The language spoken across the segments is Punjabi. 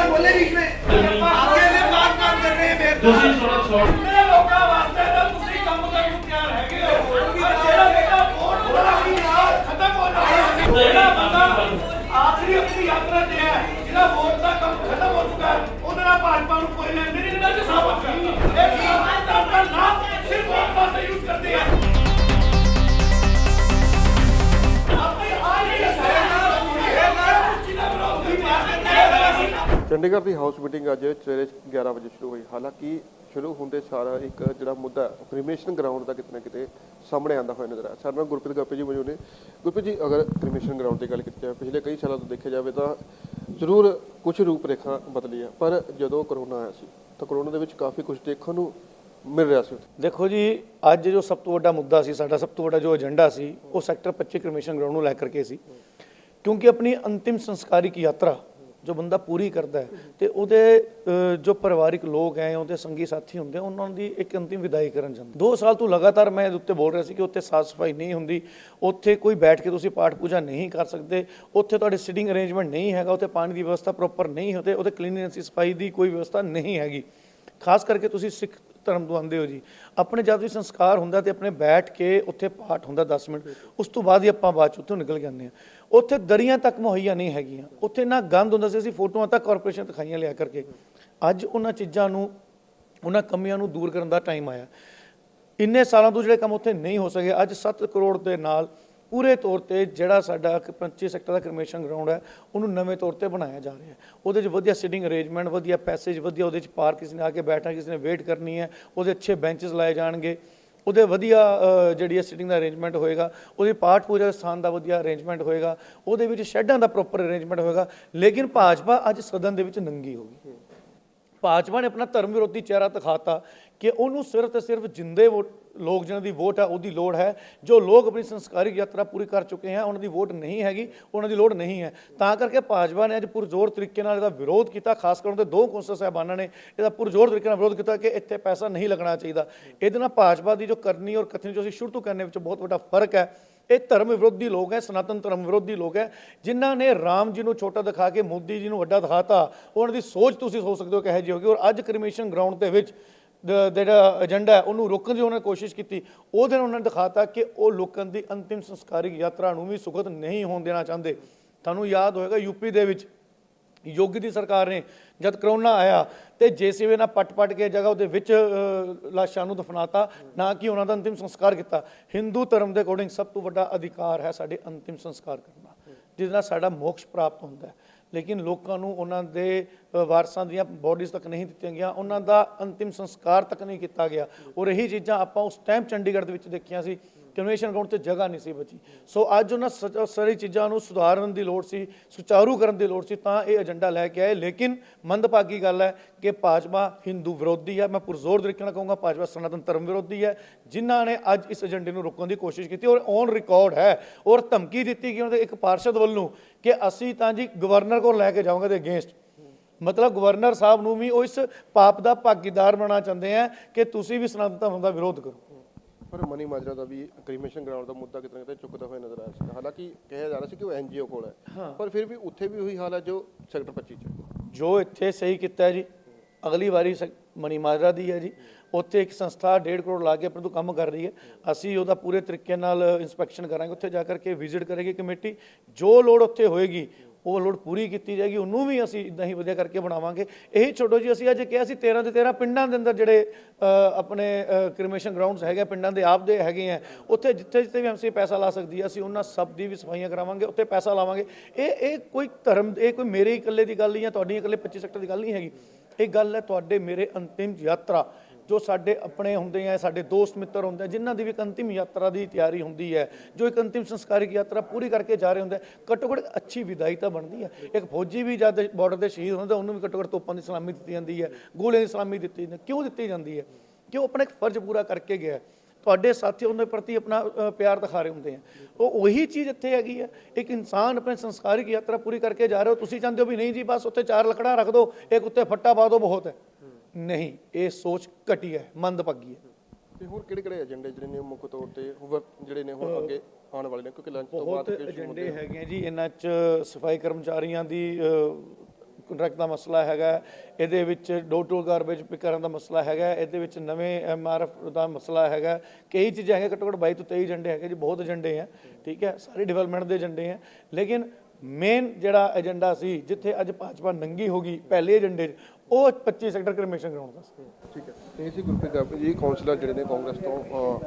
बात बोले बीच में अकेले बात काम कर रहे हैं मेरे ਤੁਸੀਂ ਸੁਣੋ ਸੁਣੋ ਕਿੰਨੇ ਲੋਕਾਂ ਵਾਸਤੇ ਤਾਂ ਤੁਸੀਂ ਕੰਮ ਕਰਨ ਨੂੰ ਤਿਆਰ ਹੈਗੇ ਹੋ ਪਰ ਜਿਹੜਾ ਮੇਰਾ ਵੋਟ ਥੋੜਾ ਵੀ ਨਾਲ ਖਤਮ ਹੋ ਜਾਣਾ ਜਿਹੜਾ ਬੰਦਾ ਆਖਰੀ ਆਪਣੀ ਯਾਤਰਾ ਤੇ ਹੈ ਜਿਹਦਾ ਵੋਟ ਦਾ ਕੰਮ ਖਤਮ ਹੋ ਚੁੱਕਾ ਹੈ ਉਹਦੇ ਨਾਲ ਭਾਜਪਾ ਨੂੰ ਕੋਈ ਲੈਣ ਚੰਡੀਗੜ੍ਹ ਦੀ ਹਾਊਸ ਮੀਟਿੰਗ ਅੱਜ ਸਵੇਰੇ 11 ਵਜੇ ਸ਼ੁਰੂ ਹੋਈ। ਹਾਲਾਂਕਿ ਸ਼ੁਰੂ ਹੁੰਦੇ ਸਾਰਾ ਇੱਕ ਜਿਹੜਾ ਮੁੱਦਾ ਕ੍ਰਿਮੀਨੇਸ਼ਨ ਗਰਾਊਂਡ ਦਾ ਕਿਤੇ ਨਾ ਕਿਤੇ ਸਾਹਮਣੇ ਆਉਂਦਾ ਹੋਇਆ ਨਜ਼ਰ ਆਇਆ। ਸਾਡੇ ਨਾਲ ਗੁਰਪ੍ਰੀਤ ਗੱਪੇ ਜੀ ਮੌਜੂਦ ਨੇ। ਗੁਰਪ੍ਰੀਤ ਜੀ, ਅਗਰ ਕ੍ਰਿਮੀਨੇਸ਼ਨ ਗਰਾਊਂਡ ਦੀ ਗੱਲ ਕੀਤੀ ਜਾਵੇ, ਪਿਛਲੇ ਕਈ ਸਾਲਾਂ ਤੋਂ ਦੇਖਿਆ ਜਾਵੇ ਤਾਂ ਜ਼ਰੂਰ ਕੁਝ ਰੂਪਰੇਖਾ ਬਦਲੀ ਹੈ ਪਰ ਜਦੋਂ ਕਰੋਨਾ ਆਇਆ ਸੀ, ਤਾਂ ਕਰੋਨਾ ਦੇ ਵਿੱਚ ਕਾਫੀ ਕੁਝ ਦੇਖਣ ਨੂੰ ਮਿਲ ਰਿਹਾ ਸੀ। ਉੱਥੇ ਦੇਖੋ ਜੀ, ਅੱਜ ਜੋ ਸਭ ਤੋਂ ਵੱਡਾ ਮੁੱਦਾ ਸੀ, ਸਾਡਾ ਸਭ ਤੋਂ ਵੱਡਾ ਜੋ ਏਜੰਡਾ ਸੀ, ਉਹ ਸੈਕਟਰ 25 ਕ੍ਰਿਮੀਨੇਸ਼ਨ ਗਰਾਊਂਡ ਨੂੰ ਲੈ ਕਰਕੇ ਸੀ। ਕਿਉਂਕਿ ਆਪਣੀ ਅੰਤਿਮ ਸੰਸਕਾਰਿਕ ਯਾਤਰਾ ਜੋ ਬੰਦਾ ਪੂਰੀ ਕਰਦਾ ਹੈ ਤੇ ਉਹਦੇ ਜੋ ਪਰਿਵਾਰਿਕ ਲੋਕ ਹੈ ਉਹਦੇ ਸੰਗੀ ਸਾਥੀ ਹੁੰਦੇ ਉਹਨਾਂ ਦੀ ਇੱਕ ਅੰਤਿਮ ਵਿਦਾਈ ਕਰਨ ਜਾਂਦੇ ਦੋ ਸਾਲ ਤੋਂ ਲਗਾਤਾਰ ਮੈਂ ਇਹਦੇ ਉੱਤੇ ਬੋਲ ਰਿਹਾ ਸੀ ਕਿ ਉੱਥੇ ਸਾਫ਼ ਸਫ਼ਾਈ ਨਹੀਂ ਹੁੰਦੀ, ਉੱਥੇ ਕੋਈ ਬੈਠ ਕੇ ਤੁਸੀਂ ਪਾਠ ਪੂਜਾ ਨਹੀਂ ਕਰ ਸਕਦੇ, ਉੱਥੇ ਤੁਹਾਡੇ ਸਿਟਿੰਗ ਅਰੇਂਜਮੈਂਟ ਨਹੀਂ ਹੈਗਾ, ਉੱਥੇ ਪਾਣੀ ਦੀ ਵਿਵਸਥਾ ਪ੍ਰੋਪਰ ਨਹੀਂ ਹੁੰਦੇ ਉਹਦੇ ਕਲੀਨੈਂਸ ਸਫ਼ਾਈ ਦੀ ਕੋਈ ਵਿਵਸਥਾ ਨਹੀਂ ਹੈਗੀ। ਖਾਸ ਕਰਕੇ ਤੁਸੀਂ ਸਿੱਖ ਧਰਮ ਤੋਂ ਆਉਂਦੇ ਹੋ ਜੀ। ਆਪਣੇ ਜਦ ਵੀ ਸੰਸਕਾਰ ਹੁੰਦਾ ਤੇ ਆਪਣੇ ਬੈਠ ਕੇ ਉੱਥੇ ਪਾਠ ਹੁੰਦਾ 10 ਮਿੰਟ, ਉਸ ਤੋਂ ਬਾਅਦ ਹੀ ਆਪਾਂ ਬਾਅਦ ਚ ਉੱਥੋਂ ਨਿਕਲ ਜਾਂਦੇ ਆ ਉੱਥੇ ਦਰੀਆਂ ਤੱਕ ਮੁਹੱਈਆ ਨਹੀਂ ਹੈਗੀਆਂ। ਉੱਥੇ ਨਾ ਗੰਦ ਹੁੰਦਾ ਸੀ, ਅਸੀਂ ਫੋਟੋਆਂ ਤੱਕ ਕਾਰਪੋਰੇਸ਼ਨ ਦਿਖਾਈਆਂ ਲਿਆ ਕਰਕੇ। ਅੱਜ ਉਹਨਾਂ ਚੀਜ਼ਾਂ ਨੂੰ, ਉਹਨਾਂ ਕਮੀਆਂ ਨੂੰ ਦੂਰ ਕਰਨ ਦਾ ਟਾਈਮ ਆਇਆ। ਇੰਨੇ ਸਾਲਾਂ ਤੋਂ ਜਿਹੜੇ ਕੰਮ ਉੱਥੇ ਨਹੀਂ ਹੋ ਸਕੇ, ਅੱਜ 7 ਕਰੋੜ ਦੇ ਨਾਲ ਪੂਰੇ ਤੌਰ ਤੇ ਜਿਹੜਾ ਸਾਡਾ 25 ਸੈਕਟਰ ਦਾ ਕ੍ਰਿਮੀਨੇਸ਼ਨ ਗਰਾਊਂਡ ਹੈ, ਉਹਨੂੰ ਨਵੇਂ ਤੌਰ ਤੇ ਬਣਾਇਆ ਜਾ ਰਿਹਾ ਹੈ। ਉਹਦੇ 'ਚ ਵਧੀਆ ਸਿਟਿੰਗ ਅਰੇਂਜਮੈਂਟ ਵਧੀਆ ਪੈਸੇਜ ਵਧੀਆ ਉਹਦੇ 'ਚ ਪਾਰ ਕਿਸੇ ਨੇ ਆ ਕੇ ਬੈਠਣਾ, ਕਿਸੇ ਨੇ ਵੇਟ ਕਰਨੀ ਹੈ, ਉਹਦੇ ਅੱਛੇ ਬੈਂਚਸ ਲਾਏ ਜਾਣਗੇ। ਉਹਦੇ ਵਧੀਆ ਜਿਹੜੀ ਹੈ ਸਿਟਿੰਗ ਦਾ ਅਰੇਂਜਮੈਂਟ ਹੋਏਗਾ, ਉਹਦੀ ਪਾਠ ਪੂਜਾ ਦੇ ਸਥਾਨ ਦਾ ਵਧੀਆ ਅਰੇਂਜਮੈਂਟ ਹੋਏਗਾ, ਉਹਦੇ ਵਿੱਚ ਸ਼ੈੱਡਾਂ ਦਾ ਪ੍ਰੋਪਰ ਅਰੇਂਜਮੈਂਟ ਹੋਏਗਾ। ਲੇਕਿਨ ਭਾਜਪਾ ਅੱਜ ਸਦਨ ਦੇ ਵਿੱਚ ਨੰਗੀ ਹੋ ਗਈ ਭਾਜਪਾ ਨੇ ਆਪਣਾ ਧਰਮ ਵਿਰੋਧੀ ਚਿਹਰਾ ਦਿਖਾਤਾ ਕਿ ਉਹਨੂੰ ਸਿਰਫ ਤੇ ਸਿਰਫ ਜਿੰਦੇ ਵੋਟ ਲੋਕ ਜਿਹਨਾਂ ਦੀ ਵੋਟ ਹੈ ਉਹਦੀ ਲੋੜ ਹੈ। ਜੋ ਲੋਕ ਆਪਣੀ ਸੰਸਕਾਰਿਕ ਯਾਤਰਾ ਪੂਰੀ ਕਰ ਚੁੱਕੇ ਹਨ ਉਹਨਾਂ ਦੀ ਵੋਟ ਨਹੀਂ ਹੈਗੀ, ਉਹਨਾਂ ਦੀ ਲੋੜ ਨਹੀਂ ਹੈ। ਤਾਂ ਕਰਕੇ ਭਾਜਪਾ ਨੇ ਅੱਜ ਪੁਰਜ਼ੋਰ ਤਰੀਕੇ ਨਾਲ ਇਹਦਾ ਵਿਰੋਧ ਕੀਤਾ, ਖਾਸ ਕਰਕੇ ਦੋ ਕੌਂਸਲ ਸਾਹਿਬਾਨਾਂ ਨੇ ਇਹਦਾ ਪੁਰਜ਼ੋਰ ਤਰੀਕੇ ਨਾਲ ਵਿਰੋਧ ਕੀਤਾ ਕਿ ਇੱਥੇ ਪੈਸਾ ਨਹੀਂ ਲੱਗਣਾ ਚਾਹੀਦਾ। ਇਹਦੇ ਨਾਲ ਭਾਜਪਾ ਦੀ ਜੋ ਕਰਨੀ ਔਰ ਕਥਨੀ ਜੋ ਅਸੀਂ ਸ਼ੁਰੂ ਤੋਂ ਕਰਨੇ ਵਿੱਚ ਬਹੁਤ ਵੱਡਾ ਫ਼ਰਕ ਹੈ। ਇਹ ਧਰਮ ਵਿਰੋਧੀ ਲੋਕ ਹੈ, ਸਨਾਤਨ ਧਰਮ ਵਿਰੋਧੀ ਲੋਕ ਹੈ, ਜਿਨ੍ਹਾਂ ਨੇ ਰਾਮ ਜੀ ਨੂੰ ਛੋਟਾ ਦਿਖਾ ਕੇ, ਮੋਦੀ ਜੀ ਨੂੰ ਵੱਡਾ ਦਿਖਾਤਾ। ਉਹਨਾਂ ਦੀ ਸੋਚ ਤੁਸੀਂ ਸੋਚ ਸਕਦੇ ਹੋ ਕਿਹੋ ਜਿਹੀ ਹੋਗੀ ਔਰ ਅੱਜ ਕ੍ਰਿਮੀਨੇਸ਼ਨ ਗਰਾਊਂਡ ਦੇ ਵਿੱਚ ਜਿਹੜਾ ਏਜੰਡਾ ਹੈ, ਉਹਨੂੰ ਰੋਕਣ ਦੀ ਉਹਨਾਂ ਨੇ ਕੋਸ਼ਿਸ਼ ਕੀਤੀ। ਉਹਦੇ ਨਾਲ ਉਹਨਾਂ ਨੇ ਦਿਖਾਤਾ ਕਿ ਉਹ ਲੋਕਾਂ ਦੀ ਅੰਤਿਮ ਸੰਸਕਾਰਿਕ ਯਾਤਰਾ ਨੂੰ ਵੀ ਸੁਖਦ ਨਹੀਂ ਹੋਣ ਦੇਣਾ ਚਾਹੁੰਦੇ। ਤੁਹਾਨੂੰ ਯਾਦ ਹੋਏਗਾ ਯੂਪੀ ਦੇ ਵਿੱਚ ਯੋਗੀ ਦੀ ਸਰਕਾਰ ਨੇ ਜਦ ਕਰੋਨਾ ਆਇਆ ਤੇ ਜੇਸੀਬੀ ਨਾਲ ਪੱਟ-ਪੱਟ ਕੇ ਜਗ੍ਹਾ ਉਹਦੇ ਵਿੱਚ ਲਾਸ਼ਾਂ ਨੂੰ ਦਫਨਾਤਾ, ਨਾ ਕਿ ਉਹਨਾਂ ਦਾ ਅੰਤਿਮ ਸੰਸਕਾਰ ਕੀਤਾ। ਹਿੰਦੂ ਧਰਮ ਦੇ ਅਕੋਰਡਿੰਗ ਸਭ ਤੋਂ ਵੱਡਾ ਅਧਿਕਾਰ ਹੈ ਸਾਡੇ ਅੰਤਿਮ ਸੰਸਕਾਰ ਕਰਨਾ, ਜਿਹਦੇ ਨਾਲ ਸਾਡਾ ਮੋਕਸ਼ ਪ੍ਰਾਪਤ ਹੁੰਦਾ ਹੈ। ਲੇਕਿਨ ਲੋਕਾਂ ਨੂੰ ਉਹਨਾਂ ਦੇ ਵਾਰਸਾਂ ਦੀਆਂ ਬੋਡੀਜ਼ ਤੱਕ ਨਹੀਂ ਦਿੱਤੀਆਂ ਗਿਆ ਉਹਨਾਂ ਦਾ ਅੰਤਿਮ ਸੰਸਕਾਰ ਤੱਕ ਨਹੀਂ ਕੀਤਾ ਗਿਆ। ਔਰ ਇਹੀ ਚੀਜ਼ਾਂ ਆਪਾਂ ਉਸ ਟਾਈਮ ਚੰਡੀਗੜ੍ਹ ਦੇ ਵਿੱਚ ਦੇਖੀਆਂ ਸੀ। ਕਨਵੈਨਸ਼ਨ ਗਰਾਊਂਡ ਤੇ ਜਗ੍ਹਾ ਨਹੀਂ ਸੀ ਬਚੀ। ਸੋ ਅੱਜ ਉਹਨਾਂ ਸ- ਸਾਰੀ ਚੀਜ਼ਾਂ ਨੂੰ ਸੁਧਾਰਨ ਦੀ ਲੋੜ ਸੀ, ਸੁਚਾਰੂ ਕਰਨ ਦੀ ਲੋੜ ਸੀ, ਤਾਂ ਇਹ ਏਜੰਡਾ ਲੈ ਕੇ ਆਏ। ਲੇਕਿਨ ਮੰਦਭਾਗੀ ਗੱਲ ਹੈ ਕਿ ਭਾਜਪਾ ਹਿੰਦੂ ਵਿਰੋਧੀ ਹੈ। ਮੈਂ ਪੁਰਜ਼ੋਰ ਤਰੀਕੇ ਨਾਲ ਕਹੂੰਗਾ, ਭਾਜਪਾ ਸਨਾਤਨ ਧਰਮ ਵਿਰੋਧੀ ਹੈ। ਜਿਨ੍ਹਾਂ ਨੇ ਅੱਜ ਇਸ ਏਜੰਡੇ ਨੂੰ ਰੋਕਣ ਦੀ ਕੋਸ਼ਿਸ਼ ਕੀਤੀ ਔਰ ਔਨ ਰਿਕਾਰਡ ਹੈ ਔਰ ਧਮਕੀ ਦਿੱਤੀ ਗਈ ਉਹਨਾਂ ਦੇ ਇੱਕ ਪਾਰਸ਼ਦ ਵੱਲੋਂ ਕਿ ਅਸੀਂ ਤਾਂ ਜੀ ਗਵਰਨਰ ਕੋਲ ਲੈ ਕੇ ਜਾਵਾਂਗੇ ਦੇ ਅਗੇਂਸਟ ਮਤਲਬ ਗਵਰਨਰ ਸਾਹਿਬ ਨੂੰ ਵੀ ਉਹ ਇਸ ਪਾਪ ਦਾ ਭਾਗੀਦਾਰ ਬਣਾਉਣਾ ਚਾਹੁੰਦੇ ਆ ਕਿ ਤੁਸੀਂ ਵੀ ਸਨਾਤਨ ਧਰਮ ਦਾ ਵਿਰੋਧ ਕਰੋ। ਪਰ ਮਨੀ ਮਾਜਰਾ ਦਾ ਵੀ ਕ੍ਰਿਮੀਨੇਸ਼ਨ ਗਰਾਊਂਡ ਦਾ ਮੁੱਦਾ ਕਿਤੇ ਨਾ ਕਿਤੇ ਚੁੱਕਦਾ ਹੋਇਆ ਨਜ਼ਰ ਆਇਆ ਸੀ ਹਾਲਾਂਕਿ ਕਿਹਾ ਜਾ ਰਿਹਾ ਸੀ ਕਿ ਉਹ ਐਨਜੀਓ ਕੋਲ ਹੈ। ਪਰ ਫਿਰ ਵੀ ਉੱਥੇ ਵੀ ਉਹੀ ਹਾਲ ਹੈ ਜੋ ਸੈਕਟਰ 25 ਚ। ਜੋ ਇੱਥੇ ਸਹੀ ਕੀਤਾ ਹੈ ਜੀ। ਅਗਲੀ ਵਾਰੀ ਸ- ਮਨੀ ਮਾਜਰਾ ਦੀ ਹੈ ਜੀ। ਉੱਥੇ ਇੱਕ ਸੰਸਥਾ 1.5 ਕਰੋੜ ਲਾ ਕੇ ਆਪਣੇ ਤੋਂ ਕੰਮ ਕਰ ਰਹੀ ਹੈ। ਅਸੀਂ ਉਹਦਾ ਪੂਰੇ ਤਰੀਕੇ ਨਾਲ ਇਨਸਪੈਕਸ਼ਨ ਕਰਾਂਗੇ। ਉੱਥੇ ਜਾ ਕਰਕੇ ਵਿਜ਼ਿਟ ਕਰੇਗੀ ਕਮੇਟੀ। ਜੋ ਲੋੜ ਉੱਥੇ ਹੋਏਗੀ ਉਹ ਲੋੜ ਪੂਰੀ ਕੀਤੀ ਜਾਏਗੀ, ਉਹਨੂੰ ਵੀ ਅਸੀਂ ਇਦਾਂ ਹੀ ਵਧੀਆ ਕਰਕੇ ਬਣਾਵਾਂਗੇ। ਇਹੀ ਛੋਟੋ ਜੀ, ਅਸੀਂ ਅੱਜ ਕਿਹਾ ਸੀ 13 ਦੇ 13 ਪਿੰਡਾਂ ਦੇ ਅੰਦਰ ਜਿਹੜੇ ਆਪਣੇ ਕ੍ਰਿਮੇਸ਼ਨ ਗਰਾਊਂਡਸ ਹੈਗੇ ਪਿੰਡਾਂ ਦੇ ਆਪ ਦੇ ਹੈਗੇ ਆ, ਉੱਥੇ ਜਿੱਥੇ ਜਿੱਥੇ ਵੀ ਐਮਸੀ ਪੈਸਾ ਲਾ ਸਕਦੀ ਹੈ ਅਸੀਂ ਉਹਨਾਂ ਸਭ ਦੀ ਵੀ ਸਫਾਈਆਂ ਕਰਾਵਾਂਗੇ, ਉੱਥੇ ਪੈਸਾ ਲਾਵਾਂਗੇ। ਇਹ ਇਹ ਕੋਈ ਧਰਮ, ਇਹ ਕੋਈ ਮੇਰੇ ਇਕੱਲੇ ਦੀ ਗੱਲ ਨਹੀਂ ਹੈ ਤੁਹਾਡੀ ਇਕੱਲੇ 25 ਸੈਕਟਰ ਦੀ ਗੱਲ ਨਹੀਂ ਹੈਗੀ। ਇਹ ਗੱਲ ਹੈ ਤੁਹਾਡੇ ਮੇਰੇ ਅੰਤਿਮ ਯਾਤਰਾ। ਜੋ ਸਾਡੇ ਆਪਣੇ ਹੁੰਦੇ ਆ, ਸਾਡੇ ਦੋਸਤ ਮਿੱਤਰ ਹੁੰਦੇ ਆ, ਜਿਨ੍ਹਾਂ ਦੀ ਵੀ ਇੱਕ ਅੰਤਿਮ ਯਾਤਰਾ ਦੀ ਤਿਆਰੀ ਹੁੰਦੀ ਹੈ, ਜੋ ਇੱਕ ਅੰਤਿਮ ਸੰਸਕਾਰਿਕ ਯਾਤਰਾ ਪੂਰੀ ਕਰਕੇ ਜਾ ਰਹੇ ਹੁੰਦੇ ਘੱਟੋ ਘੱਟ ਅੱਛੀ ਵਿਦਾਈ ਤਾਂ ਬਣਦੀ ਹੈ ਇੱਕ ਫੌਜੀ ਵੀ ਜਦ ਬਾਰਡਰ ਦੇ ਸ਼ਹੀਦ ਹੁੰਦਾ, ਉਹਨੂੰ ਵੀ ਘੱਟੋ ਘੱਟ ਤੋਪਾਂ ਦੀ ਸਲਾਮੀ ਦਿੱਤੀ ਜਾਂਦੀ ਹੈ, ਗੋਲੀਆਂ ਦੀ ਸਲਾਮੀ ਦਿੱਤੀ ਜਾਂਦੀ, ਕਿਉਂ ਦਿੱਤੀ ਜਾਂਦੀ ਹੈ? ਕਿਉਂ ਆਪਣਾ ਇੱਕ ਫਰਜ਼ ਪੂਰਾ ਕਰਕੇ ਗਿਆ ਤੁਹਾਡੇ ਸਾਥੀ ਉਹਨਾਂ ਪ੍ਰਤੀ ਆਪਣਾ ਪਿਆਰ ਦਿਖਾ ਰਹੇ ਹੁੰਦੇ ਆ। ਉਹ ਉਹੀ ਚੀਜ਼ ਇੱਥੇ ਹੈਗੀ ਹੈ, ਇੱਕ ਇਨਸਾਨ ਆਪਣੇ ਸੰਸਕਾਰਿਕ ਯਾਤਰਾ ਪੂਰੀ ਕਰਕੇ ਜਾ ਰਿਹਾ ਹੋ ਤੁਸੀਂ ਚਾਹੁੰਦੇ ਹੋ ਵੀ ਨਹੀਂ ਜੀ, ਬਸ ਉੱਥੇ ਚਾਰ ਲੱਕੜਾਂ ਰੱਖ ਦਿਓ ਇੱਕ ਉੱਤੇ ਫੱਟਾ ਪਾ ਦਿਓ ਬਹੁਤ ਹੈ। ਨਹੀਂ ਇਹ ਸੋਚ ਘਟੀ ਹੈ ਮੰਦਭਾਗੀ ਹੈ। ਤੇ ਹੋਰ ਕਿਹੜੇ ਕਿਹੜੇ ਏਜੰਡੇ ਜਿਹੜੇ ਨੇ ਉਹ ਮੁੱਖ ਤੌਰ ਤੇ ਜਿਹੜੇ ਨੇ ਹੁਣ ਅੱਗੇ ਆਉਣ ਵਾਲੇ ਨੇ? ਕਿਉਂਕਿ ਲੰਚ ਤੋਂ ਬਾਅਦ ਸ਼ੁਰੂ ਏਜੰਡੇ। ਹੈਗੇ ਆ ਜੀ ਇਹਨਾਂ 'ਚ ਸਫ਼ਾਈ ਕਰਮਚਾਰੀਆਂ ਦੀ ਕੰਟਰੈਕਟ ਦਾ ਮਸਲਾ ਹੈਗਾ। ਇਹਦੇ ਵਿੱਚ ਡੋਰ ਟੂ ਗਾਰਬੇਜ ਪਿਕ ਕਰਨ ਦਾ ਮਸਲਾ ਹੈਗਾ। ਇਹਦੇ ਵਿੱਚ ਨਵੇਂ ਐਮਆਰਐਫ ਦਾ ਮਸਲਾ ਹੈਗਾ। ਕਈ ਚੀਜ਼ਾਂ ਹੈਗੇ ਘੱਟੋ ਘੱਟ 22 ਤੋਂ 23 ਏਜੰਡੇ ਹੈਗੇ ਜੀ ਬਹੁਤ ਏਜੰਡੇ ਆ ਠੀਕ ਹੈ ਸਾਰੇ ਡਿਵੈਲਪਮੈਂਟ ਦੇ ਏਜੰਡੇ ਆ। ਲੇਕਿਨ ਮੇਨ ਜਿਹੜਾ ਏਜੰਡਾ ਸੀ ਜਿੱਥੇ ਅੱਜ ਭਾਜਪਾ ਨੰਗੀ ਹੋ ਗਈ ਪਹਿਲੇ ਏਜੰਡੇ 'ਚ, ਉਹ 25 ਸੈਕਟਰ ਕ੍ਰਿਮੀਨੇਸ਼ਨ ਗਰਾਊਂਡ ਦਾ। ਸੀ ਠੀਕ ਹੈ। ਇਹ ਸੀ ਗੁਰਪ੍ਰੀਤ ਗਾਪੀ ਜੀ ਕਾਉਂਸਲਰ ਜਿਹੜੇ ਨੇ ਕਾਂਗਰਸ ਤੋਂ ਅਹ,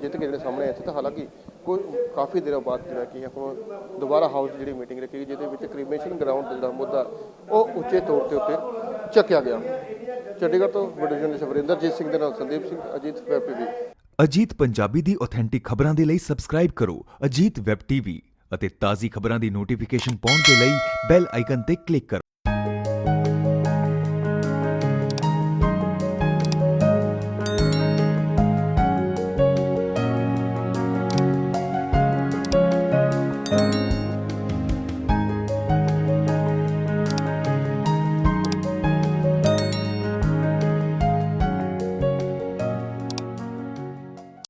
ਜਿੱਤ ਕੇ ਜਿਹੜੇ ਸਾਹਮਣੇ ਆਏ ਸੀ। ਤਾਂ ਹਾਲਾਂਕਿ ਕੋਈ ਕਾਫੀ ਦੇਰ ਬਾਅਦ ਜਿਹੜਾ ਕਿ ਹੁਣ ਦੁਬਾਰਾ ਹਾਊਸ ਜਿਹੜੀ ਮੀਟਿੰਗ ਰੱਖੀ ਗਈ ਜਿਹਦੇ ਵਿੱਚ ਕ੍ਰੀਮੇਸ਼ਨ ਗਰਾਊਂਡ ਦਾ ਜਿਹੜਾ ਮੁੱਦਾ ਉਹ ਉੱਚੇ ਤੌਰ ਤੇ ਉੱਤੇ ਚੱਕਿਆ ਗਿਆ। ਚੰਡੀਗੜ੍ਹ ਤੋਂ ਵਡਿਵੀਜ਼ਨ ਦੇ ਸਵਰਿੰਦਰਜੀਤ ਸਿੰਘ ਦੇ ਨਾਲ ਸੰਦੀਪ ਸਿੰਘ ਅਜੀਤ ਵੈਬ ਟੀਵੀ। ਅਜੀਤ ਪੰਜਾਬੀ ਦੀ ਆਥੈਂਟਿਕ ਖਬਰਾਂ ਦੇ ਲਈ ਸਬਸਕ੍ਰਾਈਬ ਕਰੋ ਅਜੀਤ ਵੈਬ ਟੀਵੀ ਅਤੇ ਤਾਜ਼ੀ ਖਬਰਾਂ ਦੀ ਨੋਟੀਫਿਕੇਸ਼ਨ ਪਾਉਣ ਦੇ ਲਈ ਬੈਲ ਆਈਕਨ ਤੇ ਕਲਿੱਕ ਕਰੋ।